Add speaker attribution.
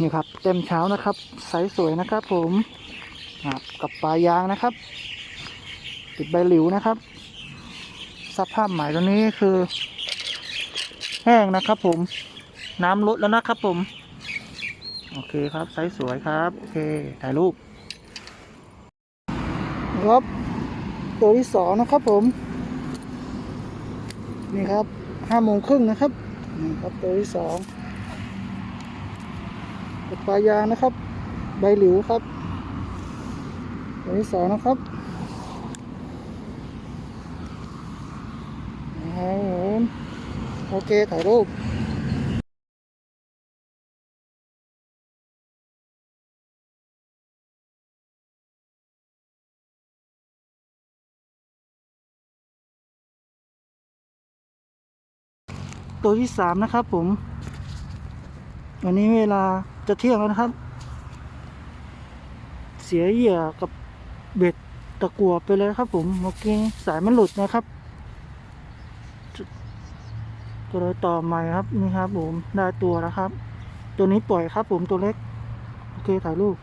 Speaker 1: นี่ครับเต็มเช้านะครับไซส์สวยนะครับ ผมครับกับปลายางนะครับ ติดใบหลิวนะครับ สภาพหมายตัวนี้คือ แห้งนะครับ ผมน้ำลดแล้วนะครับผม โอเคครับไซส์สวยครับ โอเค ถ่ายรูปครับ ตัวที่สองนะครับผม นี่ครับห้าโมงครึ่งนะครับนี่ครับตัวที่สอง ปลายางนะครับ ใบหลิวครับตัวที่สองนะครับโอเคถ่ายรูปตัวที่สามนะครับผม วันนี้เวลา จะเที่ยงแล้วนะครับ เสียเหยื่อกับเบ็ดตะกัวไปเลยครับผมเมื่อกี้สายมันหลุดนะครับก็เลยต่อใหม่ครับนี่ครับผมได้ตัวแล้วครับ ตัวนี้ปล่อยครับผมตัวเล็ก โอเคถ่ายรูป